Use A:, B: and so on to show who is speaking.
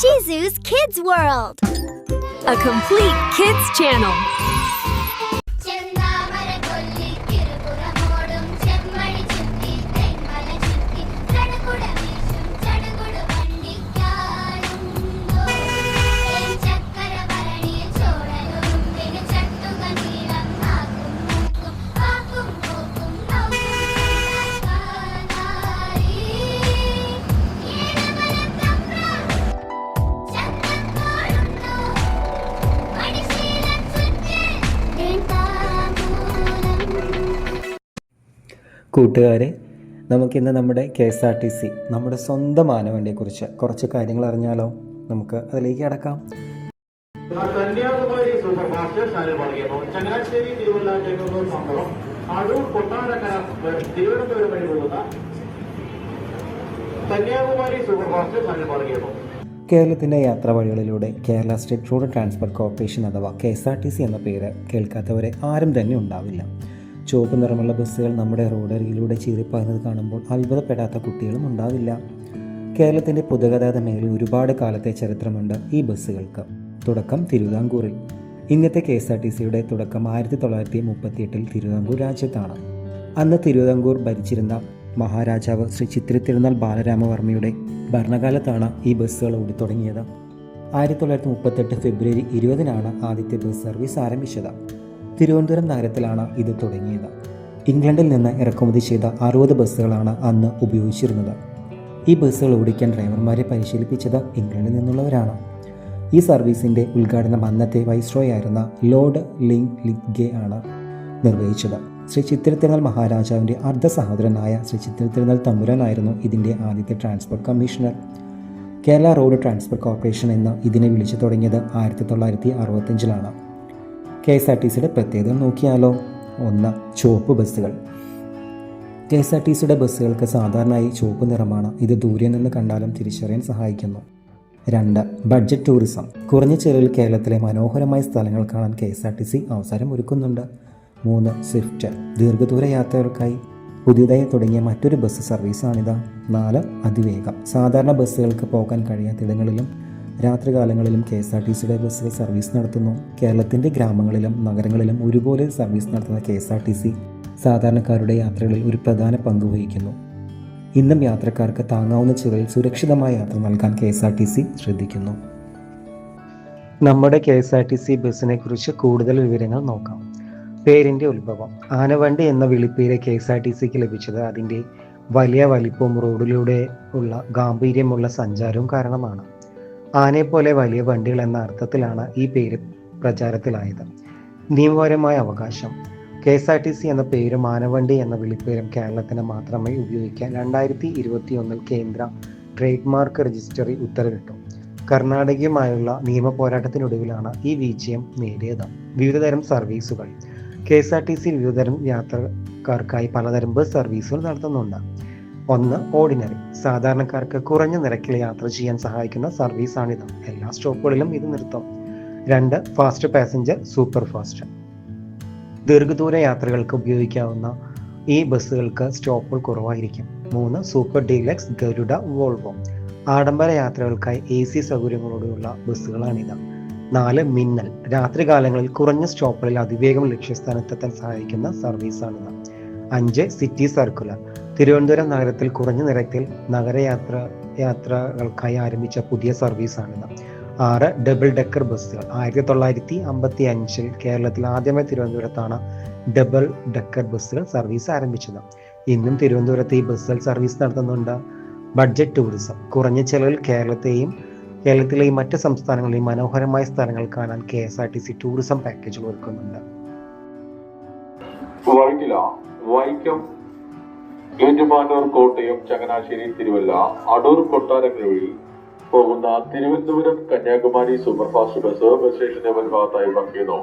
A: Shizu's Kids World.
B: a complete kids channel.
C: കൂട്ടുകാരെ നമുക്കിന്ന് നമ്മുടെ K S R T C നമ്മുടെ സ്വന്തം ആനവണ്ടിയെക്കുറിച്ച് കുറച്ച് കാര്യങ്ങൾ അറിഞ്ഞാലോ? നമുക്ക് അതിലേക്ക് അടക്കാം
D: കന്യാകുമാരി ചങ്ങനാശ്ശേരി തിരുവല്ല ചെങ്ങന്നൂർ മംഗളം അടൂർ കൊട്ടാരക്കര തിരുവനന്തപുരം വഴി പോകുന്ന കന്യാകുമാരി സൂപ്പർ ഫാസ്റ്റ് ശാലമാർഗമോ
C: കേരളത്തിന്റെ യാത്രാ വഴികളിലൂടെ Kerala state road transport corporation അഥവാ K S R T C എന്ന പേര് കേൾക്കാത്തവരെ ആരും തന്നെ ഉണ്ടാവില്ല. ചുവപ്പ് നിറമുള്ള ബസ്സുകൾ നമ്മുടെ റോഡരികിലൂടെ ചീറിപ്പായുന്നത് കാണുമ്പോൾ അത്ഭുതപ്പെടാത്ത കുട്ടികളും ഉണ്ടാവില്ല. കേരളത്തിന്റെ പൊതുഗതാഗത മേഖലയിൽ ഒരുപാട് കാലത്തെ ചരിത്രമുണ്ട് ഈ ബസ്സുകൾക്ക്. തുടക്കം തിരുവിതാംകൂറിൽ. ഇന്നത്തെ കെ എസ് ആർ ടി സിയുടെ തുടക്കം ആയിരത്തി തൊള്ളായിരത്തി മുപ്പത്തിയെട്ടിൽ തിരുവിതാംകൂർ രാജ്യത്താണ്. അന്ന് തിരുവിതാംകൂർ ഭരിച്ചിരുന്ന മഹാരാജാവ് ശ്രീ ചിത്തിരത്തിരുന്നാൾ ബാലരാമവർമ്മയുടെ ഭരണകാലത്താണ് ഈ ബസ്സുകൾ ഓടിത്തുടങ്ങിയത്. ആയിരത്തി തൊള്ളായിരത്തി മുപ്പത്തെട്ട് ഫെബ്രുവരി ഇരുപതിനാണ് ആദ്യത്തെ ബസ് സർവീസ് ആരംഭിച്ചത്. തിരുവനന്തപുരം നഗരത്തിലാണ് ഇത് തുടങ്ങിയത്. ഇംഗ്ലണ്ടിൽ നിന്ന് ഇറക്കുമതി ചെയ്ത അറുപത് ബസ്സുകളാണ് അന്ന് ഉപയോഗിച്ചിരുന്നത്. ഈ ബസ്സുകൾ ഓടിക്കാൻ ഡ്രൈവർമാരെ പരിശീലിപ്പിച്ചത് ഇംഗ്ലണ്ടിൽ നിന്നുള്ളവരാണ്. ഈ സർവീസിന്റെ ഉദ്ഘാടനം അന്നത്തെ വൈസ്രോയ് ആയിരുന്ന ലോർഡ് ലിങ് ലിഗ്ഗെ ആണ് നിർവഹിച്ചത്. ശ്രീ ചിത്തിരത്തിരുന്നാൾ മഹാരാജാവിന്റെ അർദ്ധ സഹോദരനായ ശ്രീ ചിത്തിരത്തിരുന്നാൾ തമ്പുരാനായിരുന്നു ഇതിന്റെ ആദ്യത്തെ transport commissioner. Kerala road transport corporation എന്ന് ഇതിനെ വിളിച്ചു തുടങ്ങിയത് ആയിരത്തി തൊള്ളായിരത്തി അറുപത്തഞ്ചിലാണ് കെ എസ് ആർ ടി സിയുടെ പ്രത്യേകത നോക്കിയാലോ? ഒന്ന് ചുവപ്പ് ബസ്സുകൾ. കെ എസ് ആർ ടി സിയുടെ ബസ്സുകൾക്ക് സാധാരണയായി ചുവപ്പ് നിറമാണ്. ഇത് ദൂരെ നിന്ന് കണ്ടാലും തിരിച്ചറിയാൻ സഹായിക്കുന്നു. രണ്ട് ബഡ്ജറ്റ് ടൂറിസം. കുറഞ്ഞ ചെലവിൽ കേരളത്തിലെ മനോഹരമായ സ്ഥലങ്ങൾ കാണാൻ K S R T C അവസരം ഒരുക്കുന്നുണ്ട്. മൂന്ന് സ്വിഫ്റ്റ്. ദീർഘദൂര യാത്രകൾക്കായി പുതിയതായി തുടങ്ങിയ മറ്റൊരു ബസ് സർവീസാണിത്. നാല് അതിവേഗം. സാധാരണ ബസ്സുകൾക്ക് പോകാൻ കഴിയാത്തിടങ്ങളിലും രാത്രികാലങ്ങളിലും കെ എസ് ആർ ടി സിയുടെ ബസ്സുകൾ സർവീസ് നടത്തുന്നു. കേരളത്തിന്റെ ഗ്രാമങ്ങളിലും നഗരങ്ങളിലും ഒരുപോലെ സർവീസ് നടത്തുന്ന K S R T C സാധാരണക്കാരുടെ യാത്രകളിൽ ഒരു പ്രധാന പങ്ക് വഹിക്കുന്നു. ഇന്നും യാത്രക്കാർക്ക് താങ്ങാവുന്ന ചിലവിൽ സുരക്ഷിതമായ യാത്ര നൽകാൻ K S R T C ശ്രദ്ധിക്കുന്നു. നമ്മുടെ K S R T C ബസ്സിനെ കുറിച്ച് കൂടുതൽ വിവരങ്ങൾ നോക്കാം. പേരിന്റെ ഉത്ഭവം. ആനവണ്ടി എന്ന വിളിപ്പേര് കെ എസ് ആർ ടി സിക്ക് ലഭിച്ചത് അതിന്റെ വലിയ വലിപ്പവും റോഡിലൂടെ ഉള്ള ഗാംഭീര്യമുള്ള സഞ്ചാരവും കാരണമാണ്. ആനയെപ്പോലെ വലിയ വണ്ടികൾ എന്ന അർത്ഥത്തിലാണ് ഈ പേര് പ്രചാരത്തിലായത്. നിയമപരമായ അവകാശം. K S R T C എന്ന പേരും ആനവണ്ടി എന്ന വിളിപ്പേരും കേരളത്തിന് മാത്രമേ ഉപയോഗിക്കാൻ രണ്ടായിരത്തി ഇരുപത്തി ഒന്നിൽ കേന്ദ്ര ട്രേഡ് മാർക്ക് രജിസ്ട്രി ഉത്തരവിട്ടു. കർണാടകയുമായുള്ള നിയമ പോരാട്ടത്തിനൊടുവിലാണ് ഈ വിജയം നേടിയത്. വിവിധതരം സർവീസുകൾ. K S R T C വിവിധതരം യാത്രക്കാർക്കായി പലതരം ബസ് സർവീസുകൾ നടത്തുന്നുണ്ട്. ഒന്ന് ഓർഡിനറി സാധാരണക്കാർക്ക് കുറഞ്ഞ നിരക്കിൽ യാത്ര ചെയ്യാൻ സഹായിക്കുന്ന സർവീസാണിത് എല്ലാ സ്റ്റോപ്പുകളിലും ഇത് നിർത്തും. രണ്ട് ഫാസ്റ്റ് പാസഞ്ചർ സൂപ്പർ ഫാസ്റ്റ് ദീർഘദൂര യാത്രകൾക്ക് ഉപയോഗിക്കാവുന്ന ഈ ബസ്സുകൾക്ക് സ്റ്റോപ്പുകൾ കുറവായിരിക്കും. മൂന്ന് സൂപ്പർ ഡീലക്സ് ഗരുഡ വോൾവോ. ആഡംബര യാത്രകൾക്കായി എ സി സൗകര്യങ്ങളോടെയുള്ള ബസ്സുകളാണിത്. നാല് മിന്നൽ. രാത്രികാലങ്ങളിൽ കുറഞ്ഞ സ്റ്റോപ്പുകളിൽ അതിവേഗം ലക്ഷ്യസ്ഥാനത്തെത്താൻ സഹായിക്കുന്ന സർവീസാണിത് അഞ്ച് സിറ്റി സർക്കുലർ തിരുവനന്തപുരം നഗരത്തിൽ കുറഞ്ഞ നിരക്കിൽ നഗരയാത്ര യാത്രകൾക്കായി ആരംഭിച്ച പുതിയ സർവീസാണിത്. ആറ് ഡബിൾ ഡെക്കർ ബസ്സുകൾ. ആയിരത്തി തൊള്ളായിരത്തി അമ്പത്തി അഞ്ചിൽ കേരളത്തിൽ ആദ്യമായി തിരുവനന്തപുരത്താണ് ഡബിൾ ഡെക്കർ ബസ്സുകൾ സർവീസ് ആരംഭിച്ചത്. ഇന്നും തിരുവനന്തപുരത്ത് ഈ ബസ്സുകൾ സർവീസ് നടത്തുന്നുണ്ട്. Budget tourism. കുറഞ്ഞ ചെലവിൽ കേരളത്തെയും കേരളത്തിലെയും മറ്റ് സംസ്ഥാനങ്ങളിലെയും മനോഹരമായ സ്ഥലങ്ങൾ കാണാൻ K S R T C tourism പാക്കേജുകൾ ഒരുക്കുന്നുണ്ട്.
E: വൈക്കം ഏറ്റുമാനൂർ കോട്ടയം ചങ്ങനാശ്ശേരി തിരുവല്ല അടൂർ കൊട്ടാരങ്ങൾ വഴി പോകുന്ന Thiruvananthapuram Kanyakumari superfast bus bus സ്റ്റേഷന്റെ മുൻഭാഗത്തായി പങ്കിടുന്നു